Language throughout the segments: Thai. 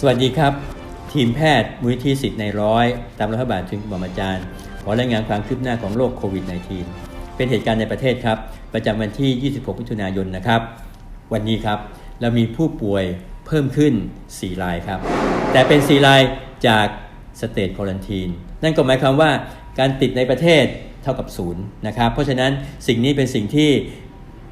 สวัสดีครับ ทีมแพทย์มูลนิธิสิทธิ์ในร้อย ตามรัฐบาลถึงคุณหมออาจารย์ ขอรายงานความคืบหน้าของโรคโควิด -19 เป็นเหตุการณ์ในประเทศครับ ประจำวันที่ 26 มิถุนายนนะครับ วันนี้ครับ เรามีผู้ป่วยเพิ่มขึ้น 4 รายครับ แต่เป็น 4 รายจากสเตทควอลันทีนนั่นก็หมายความว่าการติดในประเทศเท่ากับศูนย์นะครับ เพราะฉะนั้นสิ่งนี้เป็นสิ่งที่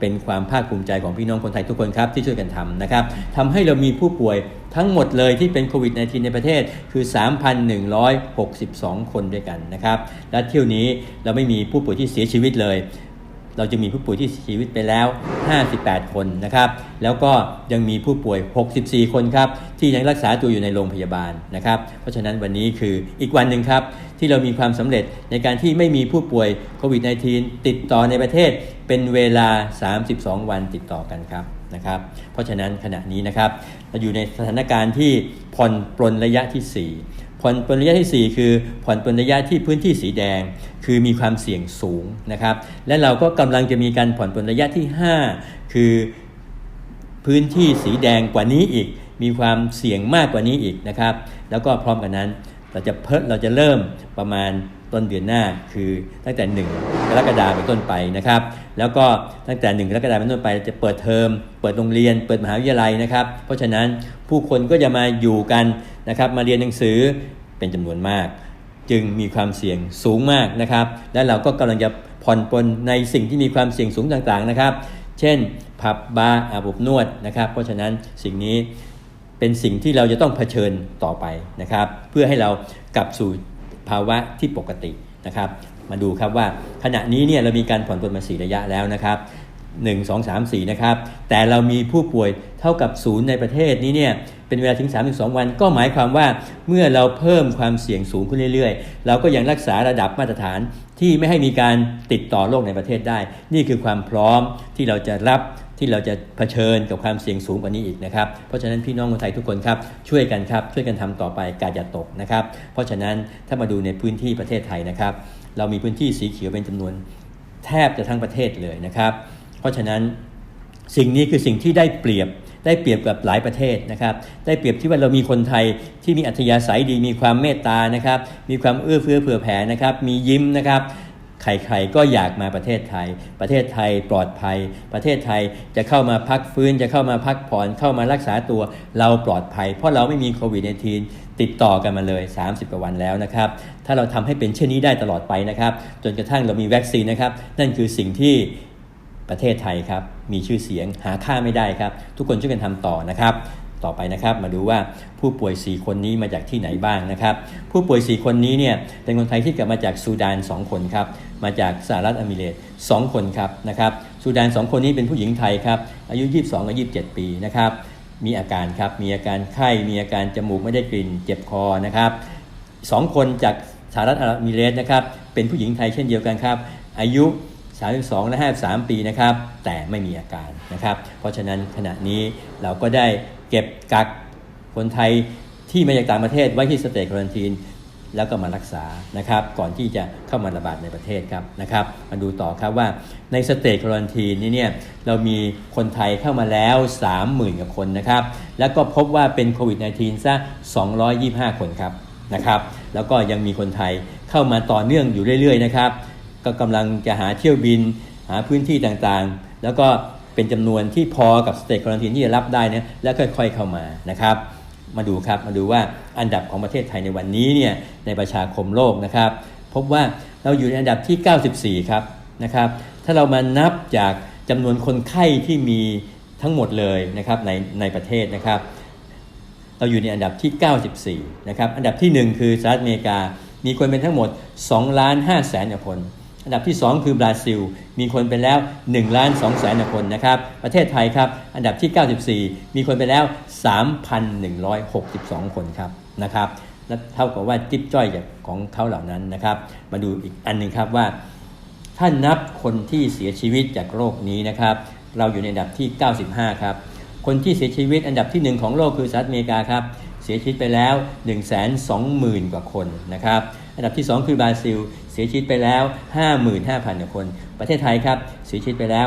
เป็นความภาคภูมิใจของพี่น้องคนไทยทุกคนครับที่ช่วยกันทำนะครับทำให้เรามีผู้ป่วยทั้งหมดเลยที่เป็นโควิด -19 ในประเทศคือ 3,162 คนด้วยกันนะครับ และเที่ยวนี้เราไม่มีผู้ป่วยที่เสียชีวิตเลย เราจะมีผู้ป่วยที่เสียชีวิตไปแล้ว 58 คนนะครับ แล้วก็ยังมีผู้ป่วย 64 คนครับที่ยังรักษาตัวอยู่ในโรงพยาบาลนะครับ เพราะฉะนั้นวันนี้คืออีกวันหนึ่งครับที่เรามีความสำเร็จในการที่ไม่มีผู้ป่วยโควิด -19 ติดต่อในประเทศเป็นเวลา 32 วันติดต่อกันครับนะครับ เพราะฉะนั้นขณะนี้นะครับเราอยู่ในสถานการณ์ที่ผ่อนปลนระยะที่ 4 ผ่อนปลนระยะที่ 4 คือผ่อนปลนระยะที่พื้นที่สีแดง คือมีความเสี่ยงสูงนะครับ และเราก็กำลังจะมีการผ่อนปลนระยะที่ 5 คือพื้นที่สีแดงกว่านี้อีก มีความเสี่ยงมากกว่านี้อีกนะครับ แล้วก็พร้อมกันนั้น เราจะเพิ่เราจะเริ่มประมาณ ต้นเดือนหน้าคือตั้งแต่ 1 กรกฎาคมเป็นต้นไปนะครับ แล้วก็ตั้งแต่ 1 กรกฎาคมเป็นต้นไปจะเปิดเทอม เปิดโรงเรียน เปิดมหาวิทยาลัยนะครับ เพราะฉะนั้นผู้คนก็จะมาอยู่กันนะครับ มาเรียนหนังสือเป็นจำนวนมาก จึงมีความเสี่ยงสูงมากนะครับ และเราก็กำลังจะผ่อนปลนในสิ่งที่มีความเสี่ยงสูงต่างๆนะครับ เช่นผับบาร์อาบอบนวดนะครับ เพราะฉะนั้นสิ่งนี้เป็นสิ่งที่เราจะต้องเผชิญต่อไปนะครับ เพื่อให้เรากลับสู่ ภาวะที่ปกตินะครับ มาดูครับว่าขณะนี้เนี่ยเรามีการผ่อนปลนมาสีระยะแล้วนะครับ 1 2 3 4 นะครับ แต่เรามีผู้ป่วยเท่ากับศูนย์ในประเทศนี้เนี่ยเป็นเวลาถึง 32 วัน ก็หมายความว่าเมื่อเราเพิ่มความเสี่ยงสูงขึ้นเรื่อยๆ เราก็ยังรักษาระดับมาตรฐานที่ไม่ให้มีการติดต่อโรคในประเทศได้ นี่คือความพร้อมที่เราจะรับ ที่เราจะเผชิญกับความเสี่ยงสูงกว่านี้อีกนะครับ เพราะฉะนั้นพี่น้องคนไทยทุกคนครับช่วยกันครับช่วยกันทำต่อไปกาอย่าตกนะครับ เพราะฉะนั้นถ้ามาดูในพื้นที่ประเทศไทยนะครับ เรามีพื้นที่สีเขียวเป็นจำนวน แทบจะทั้งประเทศเลยนะครับ เพราะฉะนั้นสิ่งนี้คือสิ่งที่ได้เปรียบได้เปรียบกับหลายประเทศนะครับ ได้เปรียบที่ว่าเรามีคนไทยที่มีอัธยาศัยดี มีความเมตตานะครับ มีความเอื้อเฟื้อเผื่อแผ่นะครับ มียิ้มนะครับ ใครๆก็อยากมาประเทศไทย ประเทศไทยปลอดภัย ประเทศไทยจะเข้ามาพักฟื้น จะเข้ามาพักผ่อน เข้ามารักษาตัว เราปลอดภัย เพราะเราไม่มีโควิด -19 ติดต่อกันมาเลย 30 กว่าวันแล้วนะครับ ถ้าเราทำให้เป็นเช่นนี้ได้ตลอดไปนะครับ จนกระทั่งเรามีวัคซีนนะครับ นั่นคือสิ่งที่ประเทศไทยครับ มีชื่อเสียงหาค่าไม่ได้ครับ ทุกคนช่วยกันทำต่อนะครับ ต่อไปนะครับมาดูว่าผู้ป่วย 4 คนนี้มาจากที่ไหนบ้างนะครับผู้ป่วย 4 คนนี้เนี่ยเป็นคนไทยที่กลับมาจากซูดาน 2 คนครับมาจากสหรัฐอเมริกา2คนครับนะครับซูดาน 2 คนนี้เป็นผู้หญิงไทยครับอายุ 22กับ27 ปีนะครับมีอาการครับมีอาการไข้มีอาการจมูกไม่ได้กลิ่นเจ็บคอนะครับ2คนจากสหรัฐอเมรตส์นะครับเป็นผู้หญิงไทยเช่นเดียวกันครับอายุ32และ53 ปีนะครับแต่ไม่มีอาการนะครับเพราะฉะนั้นขณะนี้เราก็ได้ เก็บกักคนไทยที่มาจากต่างประเทศไว้ที่สเตจควอนตีนแล้วก็มารักษานะครับ ก่อนที่จะเข้ามาระบาดในประเทศครับนะครับ มาดูต่อครับว่าในสเตจควอนตีนนี้เนี่ยเรามีคนไทยเข้ามาแล้ว 30,000กว่าคนนะครับ แล้วก็พบว่าเป็นโควิด -19 ซะ 225 คนครับนะครับ แล้วก็ยังมีคนไทยเข้ามาต่อเนื่องอยู่เรื่อยๆนะครับ ก็กำลังจะหาเที่ยวบินหาพื้นที่ต่างๆ แล้วก็ เป็นจำนวนที่พอกับสเตทควอนตีนที่จะรับได้เนี่ยแล้วค่อยๆเข้ามานะครับมาดูครับมาดูว่าอันดับของประเทศไทยในวันนี้เนี่ยในประชาคมโลกนะครับ พบว่าเราอยู่ในอันดับที่ 94 ครับนะครับ ถ้าเรามานับจากจำนวนคนไข้ที่มีทั้งหมดเลยนะครับในในประเทศนะครับ เราอยู่ในอันดับที่ 94 นะครับอันดับที่ 1 คือสหรัฐอเมริกามีคนเป็นทั้งหมด2ล้าน5แสนคน อันดับที่ 2 คือบราซิล มีคนเป็นแล้ว1ล้าน2แสนคนนะครับ ประเทศไทยครับ อันดับที่ 94 มีคนไปแล้ว 3,162 คนครับนะครับ และเท่ากับว่าจิ๊บจ้อยจากของเขาเหล่านั้นนะครับ มาดูอีกอันหนึ่งครับว่าถ้านับคนที่เสียชีวิตจากโรคนี้นะครับ เราอยู่ในอันดับที่ 95 ครับ คนที่เสียชีวิตอันดับที่ 1 ของโลกคือสหรัฐอเมริกาครับ เสียชีวิตไปแล้ว 1 2 0 0 0 0 กว่าคนนะครับอันดับที่ 2 คือบราซิล เสียชีวิตไปแล้ว 55,000กว่าคน ประเทศไทยครับเสียชีวิตไปแล้ว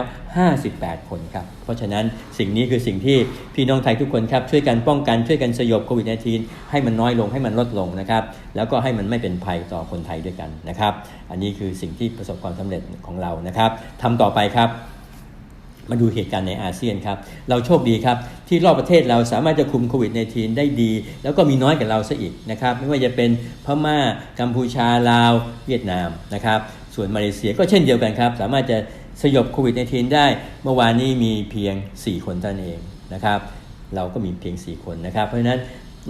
58 คนครับเพราะฉะนั้นสิ่งนี้คือสิ่งที่พี่น้องไทยทุกคนครับช่วยกันป้องกันช่วยกันสยบโควิด -19 ให้มันน้อยลงให้มันลดลงนะครับแล้วก็ให้มันไม่เป็นภัยต่อคนไทยด้วยกันนะครับ อันนี้คือสิ่งที่ประสบความสำเร็จของเรานะครับทำต่อไปครับ มาดูเหตุการณ์ในอาเซียนครับ เราโชคดีครับ ที่รอบประเทศเราสามารถจะคุมโควิด -19 ได้ดี แล้วก็มีน้อยกว่าเราซะอีกนะครับ ไม่ว่าจะเป็นพม่า กัมพูชา ลาว เวียดนามนะครับ ส่วนมาเลเซียก็เช่นเดียวกันครับ สามารถจะสยบโควิด -19 ได้ เมื่อวานนี้มีเพียง 4 คนเท่านั้นเองนะครับ เราก็มีเพียง 4 คนนะครับ เพราะฉะนั้น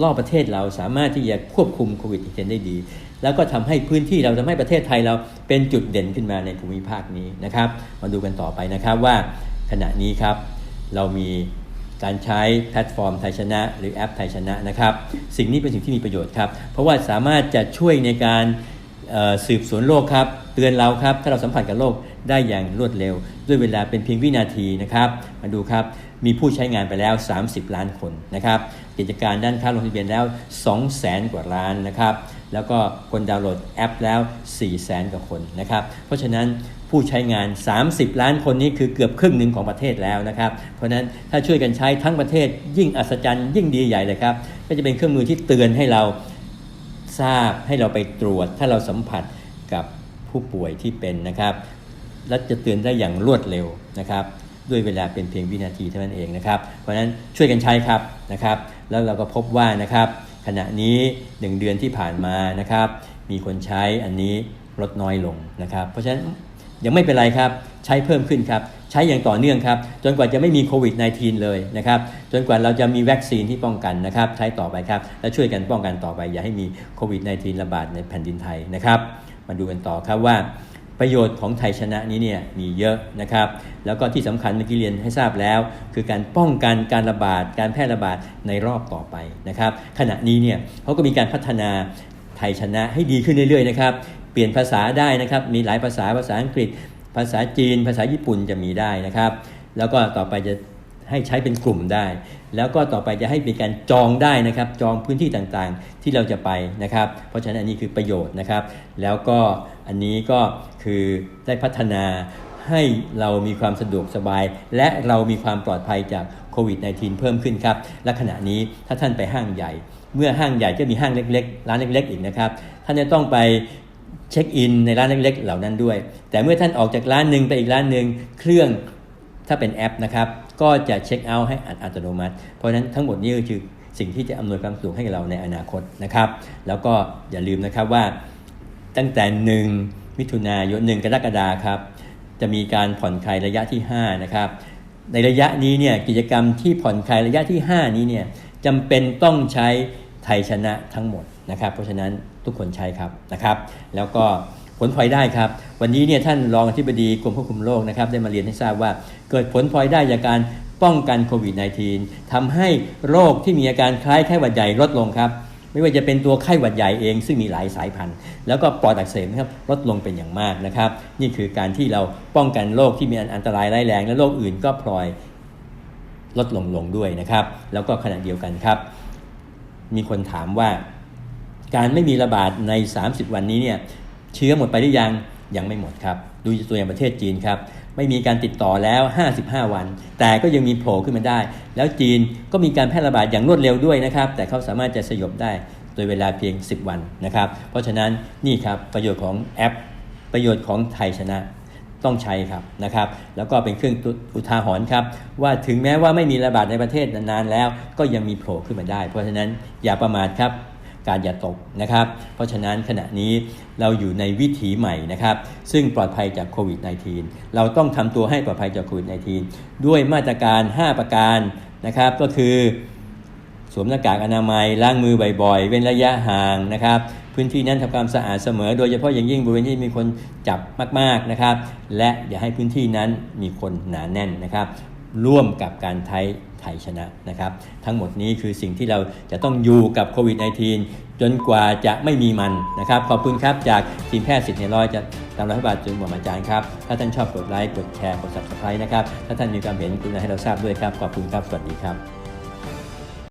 รอบประเทศเราสามารถที่จะควบคุมโควิด -19 ได้ดี แล้วก็ทำให้พื้นที่เราทำให้ประเทศไทยเราเป็นจุดเด่นขึ้นมาในภูมิภาคนี้นะครับ มาดูกันต่อไปนะครับว่า ขณะนี้ครับ เรามีการใช้แพลตฟอร์มไทยชนะ หรือแอปไทยชนะนะครับ สิ่งนี้เป็นสิ่งที่มีประโยชน์ครับ เพราะว่าสามารถจะช่วยในการสืบสวนโรคครับ เตือนเราครับ ถ้าเราสัมผัสกับโรคได้อย่างรวดเร็ว ด้วยเวลาเป็นเพียงวินาทีนะครับ มาดูครับ มีผู้ใช้งานไปแล้ว 30 ล้านคนนะครับ กิจการด้านค้าลงทะเบียนแล้ว 2 0 0 0 0 0กว่าล้านนะครับ แล้วก็คนดาวน์โหลดแอปแล้ว 4 0 0 0 0 0กว่าคนนะครับ เพราะฉะนั้นผู้ใช้งาน 30 ล้านคนนี้คือเกือบครึ่งหนึ่งของประเทศแล้วนะครับ เพราะฉะนั้นถ้าช่วยกันใช้ทั้งประเทศยิ่งอัศจรรย์ยิ่งดีใหญ่เลยครับ ก็จะเป็นเครื่องมือที่เตือนให้เราทราบให้เราไปตรวจ ถ้าเราสัมผัสกับผู้ป่วยที่เป็นนะครับ และจะเตือนได้อย่างรวดเร็วนะครับ ด้วยเวลาเป็นเพียงวินาทีเท่านั้นเองนะครับ เพราะฉะนั้นช่วยกันใช้ครับนะครับ แล้วเราก็พบว่านะครับ ขณะนี้ 1 เดือนที่ผ่านมานะครับ มีคนใช้อันนี้ลดน้อยลงนะครับ เพราะฉะนั้นยังไม่เป็นไรครับ ใช้เพิ่มขึ้นครับ ใช้อย่างต่อเนื่องครับ จนกว่าจะไม่มีโควิด -19 เลยนะครับ จนกว่าเราจะมีวัคซีนที่ป้องกันนะครับ ใช้ต่อไปครับ และช่วยกันป้องกันต่อไป อย่าให้มีโควิด -19 ระบาดในแผ่นดินไทยนะครับ มาดูกันต่อครับว่า ประโยชน์ของไทยชนะนี้เนี่ยมีเยอะนะครับ แล้วก็ที่สำคัญเมื่อกี้เรียนให้ทราบแล้ว คือการป้องกันการระบาด การแพร่ระบาดในรอบต่อไปนะครับ ขณะนี้เนี่ยเขาก็มีการพัฒนาไทยชนะให้ดีขึ้นเรื่อยๆนะครับ เปลี่ยนภาษาได้นะครับ มีหลายภาษาภาษาอังกฤษ ภาษาจีน ภาษาญี่ปุ่นจะมีได้นะครับ แล้วก็ต่อไปจะ ให้ใช้เป็นกลุ่มได้ แล้วก็ต่อไปจะให้เป็นการจองได้นะครับ จองพื้นที่ต่างๆที่เราจะไปนะครับ เพราะฉะนั้นอันนี้คือประโยชน์นะครับ แล้วก็อันนี้ก็คือได้พัฒนาให้เรามีความสะดวกสบาย และเรามีความปลอดภัยจากโควิด -19 เพิ่มขึ้นครับ และขณะนี้ถ้าท่านไปห้างใหญ่ เมื่อห้างใหญ่ก็มีห้างเล็กๆ ร้านเล็ก ๆ อีกนะครับ ท่านจะต้องไปเช็คอินในร้านเล็กๆ เหล่านั้นด้วย แต่เมื่อท่านออกจากร้านหนึ่งไปอีกร้านหนึ่งเครื่องถ้าเป็นแอปนะครับ ก็จะเช็คเอาท์ให้อัตโนมัติ เพราะฉะนั้นทั้งหมดนี้ก็คือสิ่งที่จะอำนวยความสะดวกให้เราในอนาคตนะครับ แล้วก็อย่าลืมนะครับว่าตั้งแต่ 1 มิถุนายน1กรกฎาคมครับจะมีการผ่อนคลายระยะที่ 5 นะครับ ในระยะนี้เนี่ยกิจกรรมที่ผ่อนคลายระยะที่ 5 นี้เนี่ยจำเป็นต้องใช้ไทยชนะทั้งหมดนะครับ เพราะฉะนั้นทุกคนใช้ครับนะครับ แล้วก็ ผลพลอยได้ครับ วันนี้เนี่ยท่านรองอธิบดีกรมควบคุมโรคนะครับได้มาเรียนให้ทราบว่า เกิดผลพลอยได้จากการป้องกันโควิด -19 ทำให้โรคที่มีอาการคล้ายไข้หวัดใหญ่ลดลงครับ ไม่ว่าจะเป็นตัวไข้หวัดใหญ่เองซึ่งมีหลายสายพันธุ์ แล้วก็ปอดอักเสบนะครับลดลงเป็นอย่างมากนะครับ นี่คือการที่เราป้องกันโรคที่มีอันตรายร้ายแรง และโรคอื่นก็พลอยลดลงลงด้วยนะครับ แล้วก็ขณะเดียวกันครับ มีคนถามว่า การไม่มีระบาดใน 30 วันนี้เนี่ย เชื้อหมดไปหรือยังยังไม่หมดครับ ดูตัวอย่างประเทศจีนครับ ไม่มีการติดต่อแล้ว 55 วัน แต่ก็ยังมีโผล่ขึ้นมาได้ แล้วจีนก็มีการแพร่ระบาดอย่างรวดเร็วด้วยนะครับ แต่เขาสามารถจะสยบได้โดยเวลาเพียง 10 วันนะครับ เพราะฉะนั้นนี่ครับประโยชน์ของแอป ประโยชน์ของไทยชนะต้องใช้ครับนะครับ แล้วก็เป็นเครื่องอุทาหรณ์ครับ ว่าถึงแม้ว่าไม่มีระบาดในประเทศนานๆแล้ว ก็ยังมีโผล่ขึ้นมาได้ เพราะฉะนั้นอย่าประมาทครับ การอย่าตกนะครับ เพราะฉะนั้นขณะนี้เราอยู่ในวิถีใหม่นะครับ ซึ่งปลอดภัยจากโควิด -19 เราต้องทำตัวให้ปลอดภัยจากโควิด -19 ด้วยมาตรการ 5 ประการนะครับ ก็คือสวมหน้ากากอนามัยล้างมือบ่อยๆ เว้นระยะห่างนะครับ พื้นที่นั้นทำความสะอาดเสมอ โดยเฉพาะอย่างยิ่งบริเวณที่มีคนจับมากๆนะครับ และอย่าให้พื้นที่นั้นมีคนหนาแน่นนะครับ ร่วมกับการไทยไทยชนะนะครับ ทั้งหมดนี้คือสิ่งที่เราจะต้องอยู่กับโควิด -19 จนกว่าจะไม่มีมันนะครับ ขอบคุณครับจากทีมแพทย์สิทธิ์ในร้อยจะตามรัฐบาลจุนหมอมอาจารย์ครับ ถ้าท่านชอบกดไลค์กดแชร์กด subscribe นะครับ ถ้าท่านมีความเห็นกรุณาให้เราทราบด้วยครับ ขอบคุณครับ สวัสดีครับ